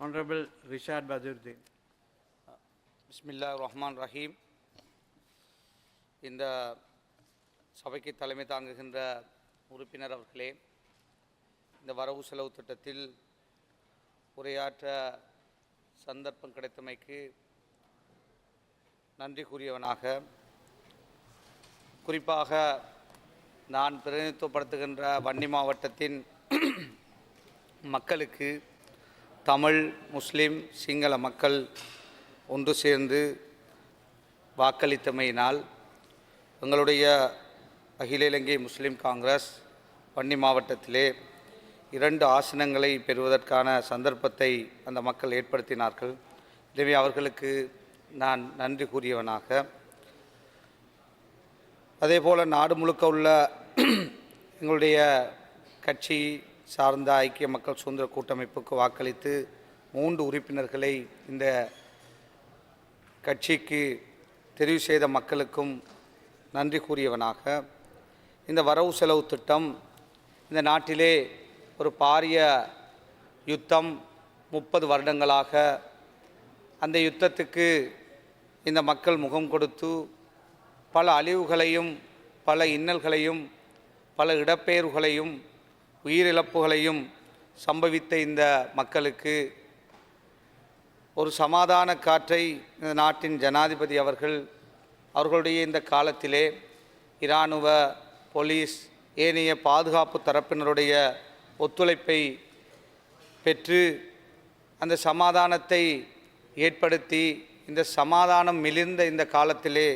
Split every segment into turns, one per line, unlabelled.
Honorable Rishad Badruddin.
பிஸ்மில்லா ரஹ்மான் ரஹீம் இந்த சபைக்கு தலைமை தாங்குகின்ற உறுப்பினர் அவர்களே இந்த வரவு செலவு திட்டத்தில் உரையாற்ற சந்தர்ப்பம் கிடைத்தமைக்கு நன்றி கூறியவனாக குறிப்பாக நான் பிரதிநிதித்துவப்படுத்துகின்ற வன்னி மாவட்டத்தின் மக்களுக்கு தமிழ் முஸ்லிம் சிங்கள மக்கள் ஒன்று சேர்ந்து வாக்களித்தமையினால் எங்களுடைய அகில இலங்கை முஸ்லீம் காங்கிரஸ் வன்னி மாவட்டத்திலே இரண்டு ஆசனங்களை பெறுவதற்கான சந்தர்ப்பத்தை அந்த மக்கள் ஏற்படுத்தினார்கள். எனவே அவர்களுக்கு நான் நன்றி கூறியவனாக. அதே போல் நாடு முழுக்க உள்ள எங்களுடைய கட்சி சார்ந்த ஐக்கிய மக்கள் சுதந்திர கூட்டமைப்புக்கு வாக்களித்து மூன்று உறுப்பினர்களை இந்த கட்சிக்கு தெரிவு செய்த மக்களுக்கும் நன்றி கூறியவனாக. இந்த வரவு செலவு திட்டம் இந்த நாட்டிலே ஒரு பாரிய யுத்தம் முப்பது வருடங்களாக அந்த யுத்தத்துக்கு இந்த மக்கள் முகம் கொடுத்து பல அழிவுகளையும் பல இன்னல்களையும் பல இடப்பெயர்வுகளையும் உயிரிழப்புகளையும் சம்பவித்த இந்த மக்களுக்கு ஒரு சமாதான காற்றை இந்த நாட்டின் ஜனாதிபதி அவர்கள் அவர்களுடைய இந்த காலத்திலே இராணுவ போலீஸ் ஏனைய பாதுகாப்பு தரப்பினருடைய ஒத்துழைப்பை பெற்று அந்த சமாதானத்தை ஏற்படுத்தி இந்த சமாதானம் மிளிர்ந்த இந்த காலத்திலே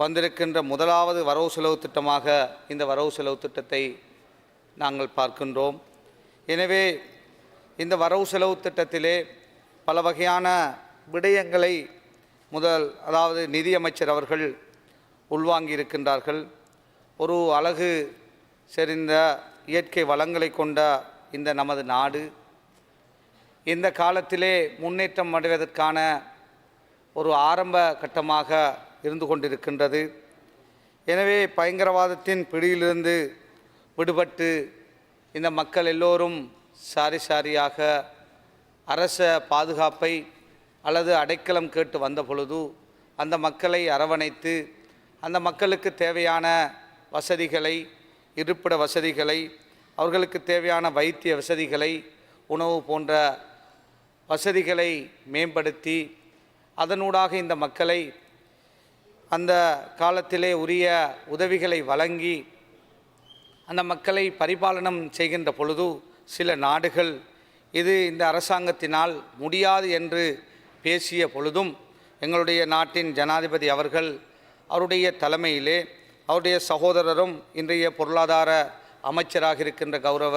வந்திருக்கின்ற முதலாவது வரவு செலவு திட்டமாக இந்த வரவு செலவு திட்டத்தை நாங்கள் பார்க்கின்றோம். எனவே இந்த வரவு செலவு திட்டத்திலே பல வகையான விடயங்களை முதல் அதாவது நிதியமைச்சர் அவர்கள் உள்வாங்கி இருக்கின்றார்கள் ஒரு அழகு செறிந்த இயற்கை வளங்களை கொண்ட இந்த நமது நாடு. இந்த காலத்திலே முன்னேற்றம் அடைவதற்கான ஒரு ஆரம்ப கட்டமாக இருந்து கொண்டிருக்கின்றது. எனவே பயங்கரவாதத்தின் பிடியிலிருந்து விடுபட்டு இந்த மக்கள் எல்லோரும் சாரி சாரியாக அரச பாதுகாப்பை அல்லது அடைக்கலம் கேட்டு வந்த பொழுது அந்த மக்களை அரவணைத்து அந்த மக்களுக்கு தேவையான வசதிகளை இருப்பிட வசதிகளை அவர்களுக்கு தேவையான வைத்திய வசதிகளை உணவு போன்ற வசதிகளை மேம்படுத்தி அதனூடாக இந்த மக்களை அந்த காலத்திலே உரிய உதவிகளை வழங்கி அந்த மக்களை பரிபாலனம் செய்கின்ற பொழுது சில நாடுகள் இது இந்த அரசாங்கத்தினால் முடியாது என்று பேசிய பொழுதும் எங்களுடைய நாட்டின் ஜனாதிபதி அவர்கள் அவருடைய தலைமையிலே அவருடைய சகோதரரும் இன்றைய பொருளாதார அமைச்சராக இருக்கின்ற கௌரவ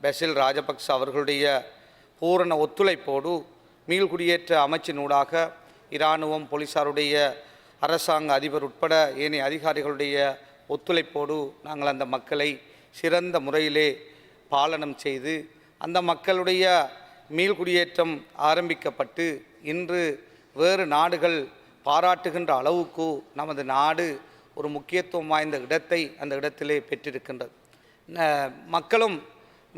பெசில் ராஜபக்ச அவர்களுடைய பூரண ஒத்துழைப்போடு மீள்குடியேற்ற அமைச்சினூடாக இராணுவம் போலீசாருடைய அரசாங்க அதிபர் உட்பட ஏனைய அதிகாரிகளுடைய ஒத்துழைப்போடு நாங்கள் அந்த மக்களை சிறந்த முறையிலே பாலனம் செய்து அந்த மக்களுடைய மீள்குடியேற்றம் ஆரம்பிக்கப்பட்டு இன்று வேறு நாடுகள் பாராட்டுகின்ற அளவுக்கு நமது நாடு ஒரு முக்கியத்துவம் வாய்ந்த இடத்தை அந்த இடத்திலே பெற்றிருக்கின்றது. மக்களும்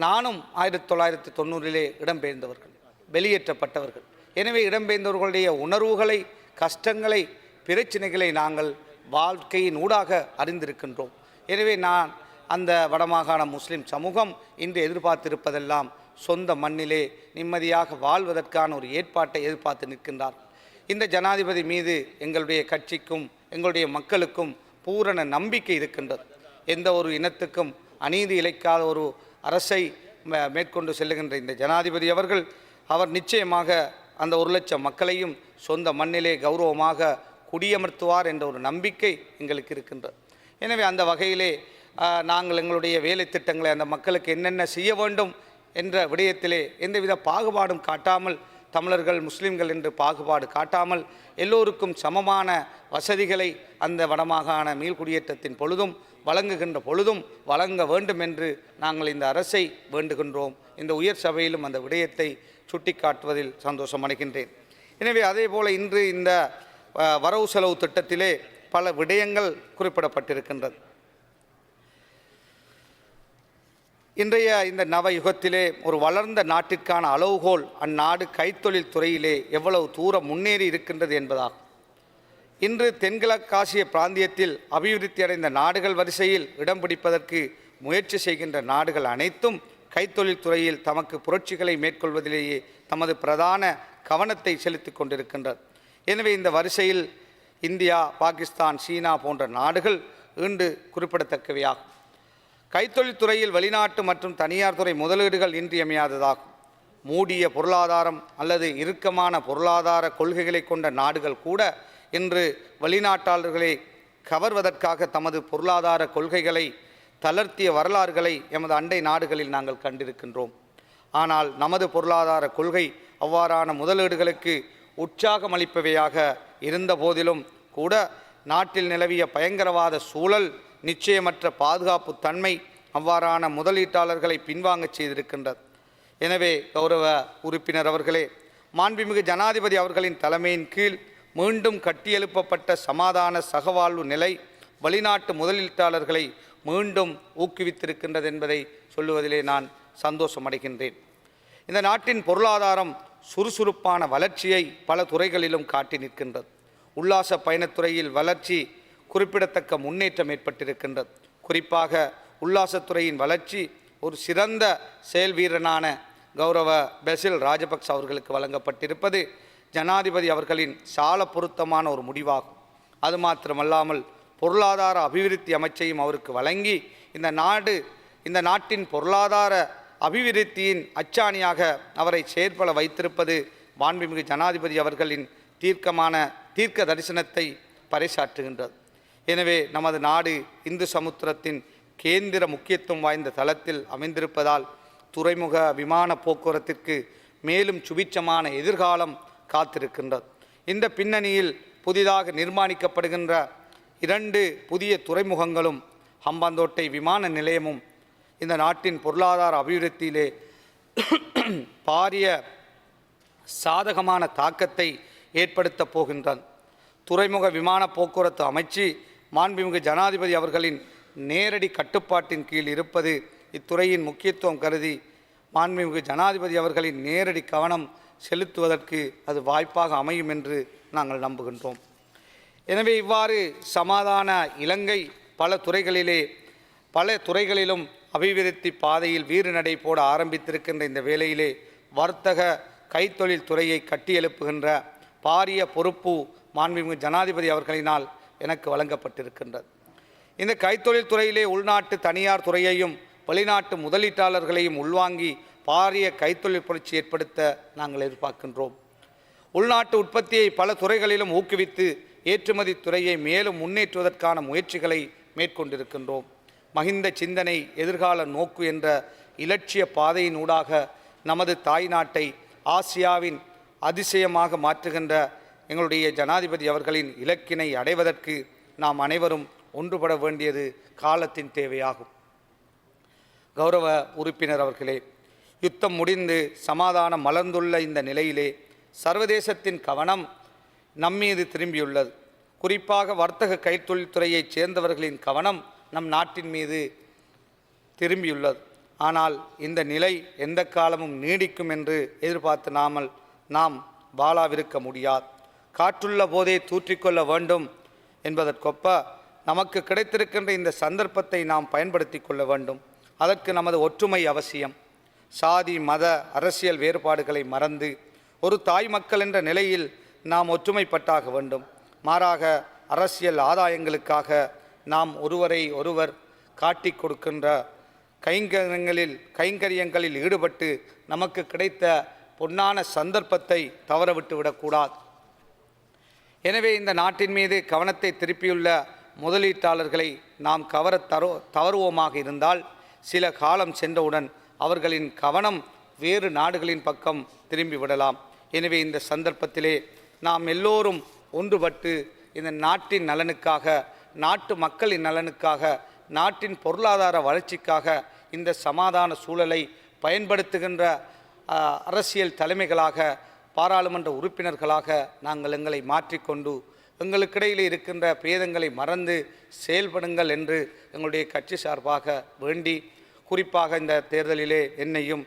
நானும் ஆயிரத்தி தொள்ளாயிரத்தி தொண்ணூறிலே இடம்பெயர்ந்தவர்கள் வெளியேற்றப்பட்டவர்கள். எனவே இடம்பெயர்ந்தவர்களுடைய உணர்வுகளை கஷ்டங்களை பிரச்சனைகளை நாங்கள் வாழ்க்கையின் ஊடாக அறிந்திருக்கின்றோம். எனவே நான் அந்த வடமாகாண முஸ்லிம் சமூகம் இன்று எதிர்பார்த்திருப்பதெல்லாம் சொந்த மண்ணிலே நிம்மதியாக வாழ்வதற்கான ஒரு ஏற்பாட்டை எதிர்பார்த்து நிற்கின்றார். இந்த ஜனாதிபதி மீது எங்களுடைய கட்சிக்கும் எங்களுடைய மக்களுக்கும் பூரண நம்பிக்கை இருக்கின்றது. எந்த ஒரு இனத்துக்கும் அநீதி இழைக்காத ஒரு அரசை மேற்கொண்டு செல்லுகின்ற இந்த ஜனாதிபதி அவர்கள் அவர் நிச்சயமாக அந்த ஒரு லட்சம் மக்களையும் சொந்த மண்ணிலே கௌரவமாக குடியமர்த்துவார் என்ற ஒரு நம்பிக்கை எங்களுக்கு இருக்கின்றது. எனவே அந்த வகையிலே நாங்கள் எங்களுடைய வேலை திட்டங்களை அந்த மக்களுக்கு என்னென்ன செய்ய வேண்டும் என்ற விடயத்திலே எந்தவித பாகுபாடும் காட்டாமல் தமிழர்கள் முஸ்லிம்கள் என்று பாகுபாடு காட்டாமல் எல்லோருக்கும் சமமான வசதிகளை அந்த வடமாகாண மீள்குடியேற்றத்தின் பொழுதும் வழங்குகின்ற பொழுதும் வழங்க வேண்டும் என்று நாங்கள் இந்த அரசை வேண்டுகின்றோம். இந்த உயர் சபையிலும் அந்த விடயத்தை சுட்டிக்காட்டுவதில் சந்தோஷம் அடைகின்றேன் எனவே அதேபோல இன்று இந்த வரவு செலவு திட்டத்திலே பல விடயங்கள் குறிப்பிடப்பட்டிருக்கின்றது. இன்றைய இந்த நவ யுகத்திலே ஒரு வளர்ந்த நாட்டிற்கான அளவுகோல் அந்நாடு கைத்தொழில் துறையிலே எவ்வளவு தூரம் முன்னேறி இருக்கின்றது என்பதாகும். இன்று தென்கிழக்காசிய பிராந்தியத்தில் அபிவிருத்தி அடைந்த நாடுகள் வரிசையில் இடம் பிடிப்பதற்கு முயற்சி செய்கின்ற நாடுகள் அனைத்தும் கைத்தொழில் துறையில் தமக்கு புரட்சிகளை மேற்கொள்வதிலேயே தமது பிரதான கவனத்தை செலுத்திக் கொண்டிருக்கின்றது. எனவே இந்த வரிசையில் இந்தியா பாகிஸ்தான் சீனா போன்ற நாடுகள் இன்று குறிப்பிடத்தக்கவையாகும். கைத்தொழில் துறையில் வெளிநாட்டு மற்றும் தனியார் துறை முதலீடுகள் இன்றியமையாததாகும். மூடிய பொருளாதாரம் அல்லது இறுக்கமான பொருளாதார கொள்கைகளை கொண்ட நாடுகள் கூட இன்று வெளிநாட்டாளர்களை கவர்வதற்காக தமது பொருளாதார கொள்கைகளை தளர்த்திய வரலாறுகளை எமது அண்டை நாடுகளில் நாங்கள் கண்டிருக்கின்றோம். ஆனால் நமது பொருளாதார கொள்கை அவ்வாறான முதலீடுகளுக்கு உற்சாகமளிப்பவையாக இருந்த போதிலும் கூட நாட்டில் நிலவிய பயங்கரவாத சூழல் நிச்சயமற்ற பாதுகாப்பு தன்மை அவ்வாறான முதலீட்டாளர்களை பின்வாங்கச் செய்திருக்கின்றது. எனவே கௌரவ உறுப்பினர் அவர்களே மாண்புமிகு ஜனாதிபதி அவர்களின் தலைமையின் கீழ் மீண்டும் கட்டியெழுப்பப்பட்ட சமாதான சகவாழ்வு நிலை வெளிநாட்டு முதலீட்டாளர்களை மீண்டும் ஊக்குவித்திருக்கின்றது என்பதை சொல்லுவதிலே நான் சந்தோஷம் அடைகின்றேன் இந்த நாட்டின் பொருளாதாரம் சுறுசுறுப்பான வளர்ச்சியை பல துறைகளிலும் காட்டி நிற்கின்றது. உல்லாச பயணத்துறையில் வளர்ச்சி குறிப்பிடத்தக்க முன்னேற்றம் ஏற்பட்டிருக்கின்றது. குறிப்பாக உல்லாசத்துறையின் வளர்ச்சி ஒரு சிறந்த செயல் வீரனான கௌரவ பெசில் ராஜபக்ச அவர்களுக்கு வழங்கப்பட்டிருப்பது ஜனாதிபதி அவர்களின் சால பொருத்தமான ஒரு முடிவாகும். அது மாத்திரமல்லாமல் பொருளாதார அபிவிருத்தி அமைச்சையும் அவருக்கு வழங்கி இந்த நாடு இந்த நாட்டின் பொருளாதார அபிவிருத்தியின் அச்சாணியாக அவரை செயற்பட வைத்திருப்பது மாண்புமிகு ஜனாதிபதி அவர்களின் தீர்க்கமான தீர்க்க தரிசனத்தை பறைசாற்றுகின்றது. எனவே நமது நாடு இந்து சமுத்திரத்தின் கேந்திர முக்கியத்துவம் வாய்ந்த தளத்தில் அமைந்திருப்பதால் துறைமுக விமான போக்குவரத்திற்கு மேலும் சுபிச்சமான எதிர்காலம் காத்திருக்கின்றது. இந்த பின்னணியில் புதிதாக நிர்மாணிக்கப்படுகின்ற இரண்டு புதிய துறைமுகங்களும் ஹம்பாந்தோட்டை விமான நிலையமும் இந்த நாட்டின் பொருளாதார அபிவிருத்தியிலே பாரிய சாதகமான தாக்கத்தை ஏற்படுத்தப் போகின்றான். துறைமுக விமான போக்குவரத்து அமைச்சு மாண்புமிகு ஜனாதிபதி அவர்களின் நேரடி கட்டுப்பாட்டின் கீழ் இருப்பது இத்துறையின் முக்கியத்துவம் கருதி மாண்புமிகு ஜனாதிபதி அவர்களின் நேரடி கவனம் செலுத்துவதற்கு அது வாய்ப்பாக அமையும் என்று நாங்கள் நம்புகின்றோம். எனவே இவ்வாறு சமாதான இலங்கை பல துறைகளிலே பல துறைகளிலும் அபிவிருத்தி பாதையில் வீறு நடை போட ஆரம்பித்திருக்கின்ற இந்த வேளையிலே வர்த்தக கைத்தொழில் துறையை கட்டியெழுப்புகின்ற பாரிய பொறுப்பு மாண்புமிகு ஜனாதிபதி அவர்களினால் எனக்கு வழங்கப்பட்டிருக்கின்றது. இந்த கைத்தொழில் துறையிலே உள்நாட்டு தனியார் துறையையும் வெளிநாட்டு முதலீட்டாளர்களையும் உள்வாங்கி பாரிய கைத்தொழில் புரட்சி ஏற்படுத்த நாங்கள் எதிர்பார்க்கின்றோம். உள்நாட்டு உற்பத்தியை பல துறைகளிலும் ஊக்குவித்து ஏற்றுமதி துறையை மேலும் முன்னேற்றுவதற்கான முயற்சிகளை மேற்கொண்டிருக்கின்றோம். மகிந்த சிந்தனை எதிர்கால நோக்கு என்ற இலட்சிய பாதையினூடாக நமது தாய் நாட்டை ஆசியாவின் அதிசயமாக மாற்றுகின்ற எங்களுடைய ஜனாதிபதி அவர்களின் இலக்கினை அடைவதற்கு நாம் அனைவரும் ஒன்றுபட வேண்டியது காலத்தின் தேவையாகும். கௌரவ உறுப்பினர் அவர்களே யுத்தம் முடிந்து சமாதானம் மலர்ந்துள்ள இந்த நிலையிலே சர்வதேசத்தின் கவனம் நம்மீது திரும்பியுள்ளது. குறிப்பாக வர்த்தக கைத்தொழில்துறையைச் சேர்ந்தவர்களின் கவனம் நம் நாட்டின் மீது திரும்பியுள்ளது. ஆனால் இந்த நிலை எந்த காலமும் நீடிக்கும் என்று எதிர்பார்த்து நாமல் நாம் வாழாவிருக்க முடியாது. காற்றுள்ள போதே தூற்றிக்கொள்ள வேண்டும் என்பதற்கொப்ப நமக்கு கிடைத்திருக்கின்ற இந்த சந்தர்ப்பத்தை நாம் பயன்படுத்தி கொள்ள வேண்டும். அதற்கு நமது ஒற்றுமை அவசியம். சாதி மத அரசியல் வேறுபாடுகளை மறந்து ஒரு தாய் மக்கள் என்ற நிலையில் நாம் ஒற்றுமைப்பட்டாக வேண்டும். மாறாக அரசியல் ஆதாயங்களுக்காக நாம் ஒருவரை ஒருவர் காட்டிக் கொடுக்கின்ற கைங்கரியங்களில் கைங்கரியங்களில் ஈடுபட்டு நமக்கு கிடைத்த பொன்னான சந்தர்ப்பத்தை தவறவிட்டு விடக்கூடாது. எனவே இந்த நாட்டின் மீது கவனத்தை திருப்பியுள்ள முதலீட்டாளர்களை நாம் கவர தரோ தவறுவோமாக இருந்தால் சில காலம் சென்றவுடன் அவர்களின் கவனம் வேறு நாடுகளின் பக்கம் திரும்பி விடலாம். எனவே இந்த சந்தர்ப்பத்திலே நாம் எல்லோரும் ஒன்றுபட்டு இந்த நாட்டின் நலனுக்காக நாட்டு மக்களின் நலனுக்காக நாட்டின் பொருளாதார வளர்ச்சிக்காக இந்த சமாதான சூழலை பயன்படுத்துகின்ற அரசியல் தலைமைகளாக பாராளுமன்ற உறுப்பினர்களாக நாங்கள் எங்களை மாற்றிக்கொண்டு எங்களுக்கிடையில் இருக்கின்ற பேதங்களை மறந்து செயல்படுங்கள் என்று எங்களுடைய கட்சி சார்பாக வேண்டி குறிப்பாக இந்த தேர்தலிலே என்னையும்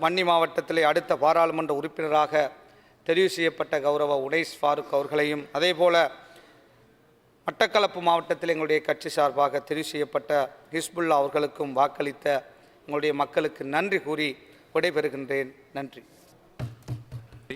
மன்னி வன்னி மாவட்டத்திலே அடுத்த பாராளுமன்ற உறுப்பினராக தெரிவு செய்யப்பட்ட கௌரவ உடைஸ் ஃபாரூக் அவர்களையும் அதேபோல மட்டக்களப்பு மாவட்டத்தில் எங்களுடைய கட்சி சார்பாக தெரிவு செய்யப்பட்ட ஹிஸ்புல்லா அவர்களுக்கும் வாக்களித்த உங்களுடைய மக்களுக்கு நன்றி கூறி விடைபெறுகின்றேன். நன்றி.